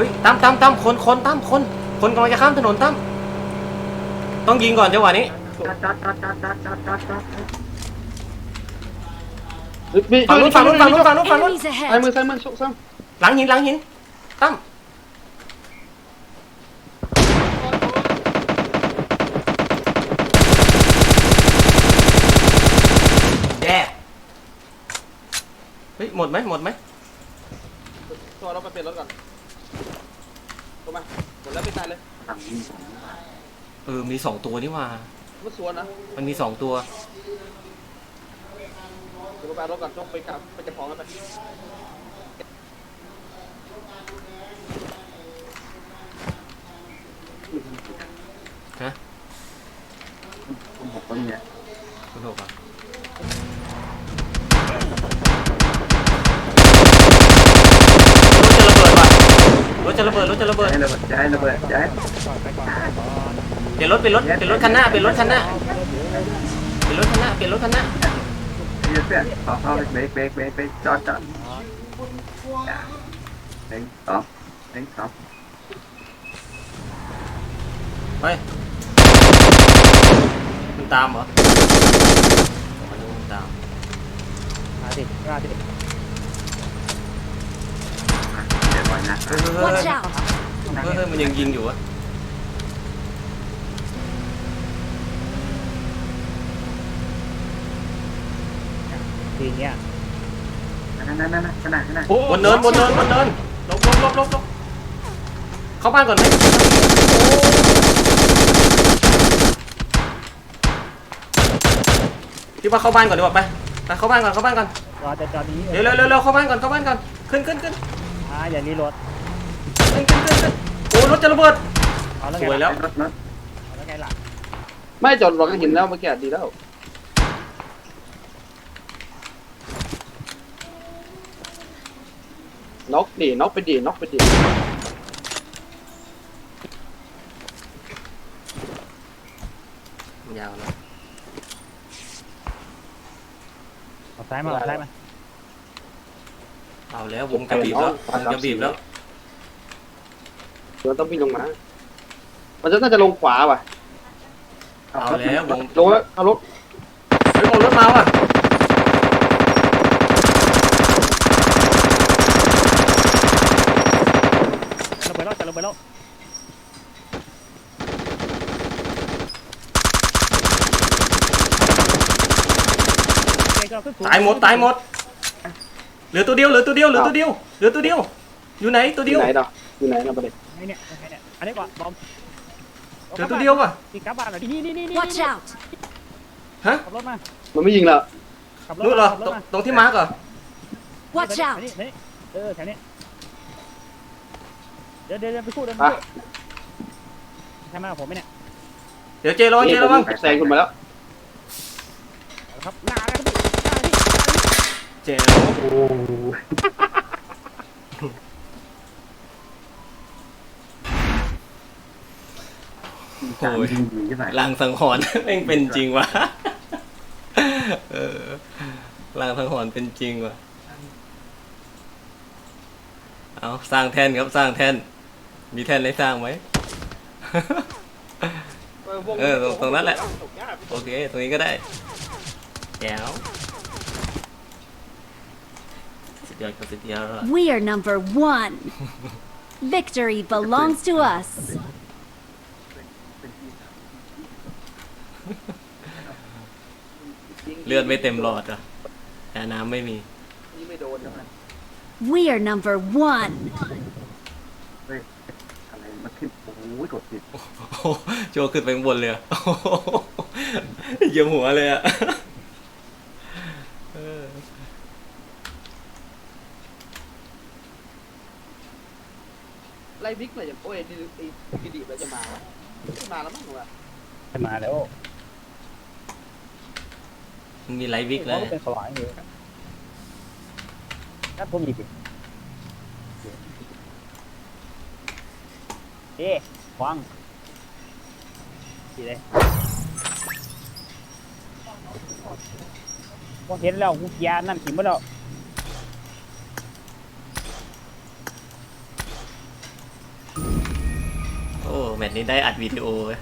ฮ้ยตั้มตั้มตั้มคนคนตั้มคนคนกำลังจะข้ามถนนตั้มต้องยิงก่อนจังหวะนี้เฮ้ยพี่ฝั่งนู้นฝั่งนู้นฝั่งนู้นฝั่งนู้นฝั่งนู้น Enemies ซ้าย ahead! มือซ้ายมือชกซ้หลังหินหลังหินตั้มแย่เฮ้ยหมดไหมหมดไหมำตัวเราไปเปลี่ยนรถก่อน เข้ามาหมดแล้วไปตายเลยเออมีสองตัวนี่หว่า มันสวนนะมันมีสองตัวเดี๋ยวไปเอารถก่อนชกไปกลับไปเก็บของกันไป จะระเบิดว่ะรถจะระเบิดรถจะระเบิดจะให้ระเบิดจะให้ระเบิดจะให้เปลี่ยนรถเปลี่ยนรถเปลี่ยนรถคันหน้าเปลี่ยนรถคันหน้าเปลี่ยนรถคันหน้าเปลี่ยนรถคันหน้าเพื่อนขอเข้าเบรกเบรกเบรกเบรกจอดจอดหนึ่งสองหนึ่งสองไปมันตามเหรอมันรู้มันตามมาสิมาสิเดี๋ยวก่อนนะ เฮ้ยเฮ้ยเฮ้ย Watch out! เฮ้ยเฮ้ยมันยังยิงอยู่อะทีเนี้ยนั่นนั่นนั่นขนาดขนาดบนเนินบนเนินบนเนินลบลบลบลบลบเข้าบ้านก่อนไหมพี่ว่าเข้าบ้านก่อนดีกว่าไปไปเข้าบ้านก่อนเข้าบ้านก่อนรอจะจอดนี้เร็วเร็วเร็วเร็วเข้าบ้านก่อนเข้าบ้านก่อนขึ้นขึ้นขึ้นอ่าอย่ารีรถ ขึ้นขึ้นขึ้นขึ้นโอ้ยรถจะระเบิดเอาแล้วสไงวยแล้วรถรถเอาแล้วไงล่ะไม่จอดรถก็เห็นแล้วเมื่อกี้ดีแล้วน็อกดิน็อกไปดิน็อกไปดิยาวนะเอาซ้ายมาเอาซ้ายมาเอาแล้ววงจะบีบแล้ววงจะบีบแล้ว เดี๋ยวต้องวิ่งลงมา มันจะน่าจะลงขวาว่ะเอาแล้ววงลงแล้วเอารถเฮ้ยมองรถมาว่ะเราไปแล้วจะลงไปแล้วโอเคก็ขึ้นสูงตายหมดตายหมดเหลือตัวเดียวเหลือตัวเดียวเหลือตัวเดียวเหลือตัวเดียวอยู่ไหนตัวอเดียยู่วไหนดอก อยู่ไหนนะประเด็นไอ้เนี่ยไอ้เนี่ยอันนี้ก่อนบอมเหลือตัวเดียวว่ะตีกลับบ้านหน่อยนี่นี่นี่นี่ Watch out! ฮะขับรถมามันไม่ยิงแล้วขับรถรู้เหรอขับตรงมาตรงที่มาร์กเหรอ Watch นี่ out! นี่นี่เออแถวนี้เดี๋ยวเดี๋ยวเดี๋ยวไปพูดเดี๋ยวไปอะพูดใช่ไหมผมไหมเนี่ยเดี๋ยวเจระวังเจนี่ระวังผมแซงคุณมาแล้วเอาละครับหน้านะครับพี่หน้าพี่หน้าพี่เจระวัง โอ้การยิงดีใช่ไหมลางสังหรณ์แม่งเป็นจริงว่ะเออลางสังหรณ์เป็นจริงว่ะเอาสร้างแท่นครับสร้างแท่น มีแท่นให้สร้างไหมเออตรงตรงนั้นแหละ โอเค ตรงนี้ก็ได้แก้วสุดยอดครับสุดยอด We are number one! Victory belongs to us! เลือดไม่เต็มหลอดอะแต่น้ำไม่มี นี่ไม่โดนนะ We are number one! อะไรมาขึ้นโอ้ยกดผิดโอ้โหโจขึ้นไปข้างบนเลยอะโอ้โหเหยียบหัวเลยอะเออไล่บิ๊กเลยอย่างโอ้ยดีดีดีดีแล้วจะมาวะไม่มาแล้วมั้งวะให้มาแล้ว มันมีไลท์วิกแล้วเขาเป็นสว่างอยู่ถ้าผมหยิบเอ๊ะวางกี่เลยพอเห็นแล้วกูเกียร์นั่นกินไปแล้วแมตช์นี้ได้อัดวิดีโอไว้